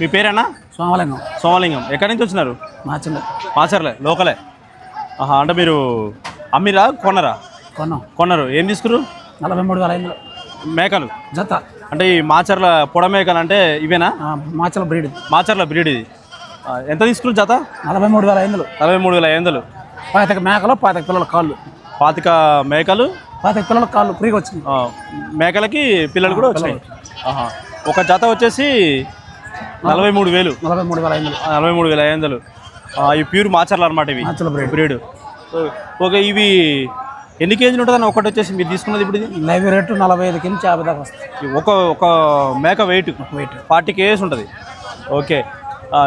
మీ పేరేనా? సోమలింగం సోమలింగం. ఎక్కడి నుంచి వచ్చినారు? మార్చింది మాచర్లే లోకలే. ఆహా అంటే మీరు అమ్మిరా కొన్నరా కొన్నాం. కొన్నారు. ఏం తీసుకురు? నలభై మూడు వేల ఐదు మేకలు. జత. అంటే ఈ మాచర్ల పొడ మేకలు అంటే ఇవేనా? ఆ, మాచల బ్రీడ్. మాచర్ల బ్రీడ్ ఇది. ఎంత తీసుకురు జత? నలభై మూడు వేల ఐదులు నలభై మూడు వేల ఐదు వందలు. పాతిక మేకలు పాతిక పిల్లల కాళ్ళు. పాతిక మేకలు? పాతిక పిల్లల కాళ్ళు ఫ్రీగా వచ్చింది మేకలకి పిల్లలు కూడా వచ్చినాయి. ఆహా. ఒక జత వచ్చేసి నలభై మూడు వేలు. నలభై మూడు వేల ఐదులు ఆ, నలభై మూడు వేల ఐదు వందలు. ఈ ప్యూర్ మాచర్లు అనమాట ఇవి. బ్రీడ్. ఓకే ఇవి ఎన్ని కేజీలు ఉంటుందని ఒకటి వచ్చేసి మీరు తీసుకున్నది ఇప్పుడు ఇది? లైవ్ రేటు నలభై ఐదు నుంచి యాభై దాకా వస్తుంది. ఒక ఒక మేక వెయిట్ వెయిట్ ఫార్టీ కేజీస్ ఉంటుంది. ఓకే.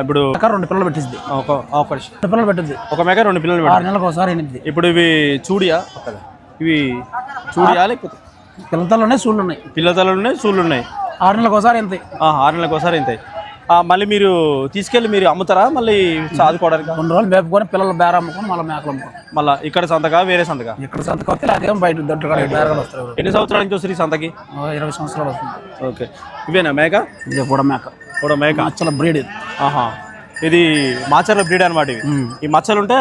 ఇప్పుడు రెండు పిల్లలు పెట్టింది ఒక ఒక. రెండు పిల్లలు పెట్టింది ఒక మేక రెండు పిల్లలు. ఆరు నెలలకు ఒకసారి ఎనిమిది. ఇప్పుడు ఇవి చూడియా? ఇవి చూడియా లేకపోతే? పిల్లతల్లోనే సూళ్ళు ఉన్నాయి. పిల్లతలు ఉన్నాయి సూళ్ళు ఉన్నాయి. ఆరు నెలలకు ఒకసారి ఎంత ఆరు నెలలకు ఒకసారి ఆ, మళ్ళీ మీరు తీసుకెళ్ళి మీరు అమ్ముతారా? మళ్ళీ సాదుకోవడానికి? కొన్ని రోజులు మేపుకొని పిల్లలు బేర అమ్ముకొని మళ్ళీ మేకలు అమ్ముకొని మళ్ళీ ఇక్కడ సంతకా వేరే సంతకా? ఇక్కడ సంతకు వస్తే అదేం బయట దొడ్డు కాడ వస్తారు ఎన్ని సంవత్సరాల నుంచి వస్తారు ఈ సంతకి? ఓ ఇరవై సంవత్సరాలు వస్తుంది. ఓకే. ఇవేనా మేక? ఇది కూడా మేక. కూడా మేక? మచ్చల బ్రీడ్ ఇది. ఆహా. ఇది మాచర్ల బ్రీడ్ అనమాట ఇవి. ఈ మచ్చలు ఉంటే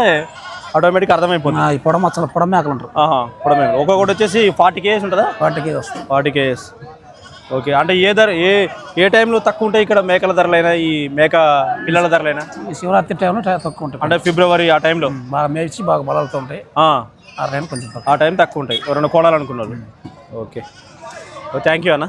ఆటోమేటిక్ అర్థమైపోతుంది. ఈ పొడ మచ్చల పొడ మేకలు అంటారు. ఆహా కూడా మేక ఒక్కొక్కటి వచ్చేసి ఫార్టీ కేఎస్ ఉంటుందా? వాటికి వస్తుంది. ఫార్టీ కేఎస్ ఓకే అంటే ఏ ధర ఏ ఏ టైంలో తక్కువ ఉంటాయి ఇక్కడ మేకల ధరలైనా ఈ మేక పిల్లల ధరలైనా? ఈ శివరాత్రి టైంలో తక్కువ ఉంటాయి. అంటే ఫిబ్రవరి ఆ టైంలో? బాగా మేచి బాగా బలాలతో ఉంటాయి. ఆ, టైం కొంచెం ఆ టైం తక్కువ ఉంటాయి. రెండు కోణాలు అనుకున్నారు ఓకే. థ్యాంక్ యూ అన్న.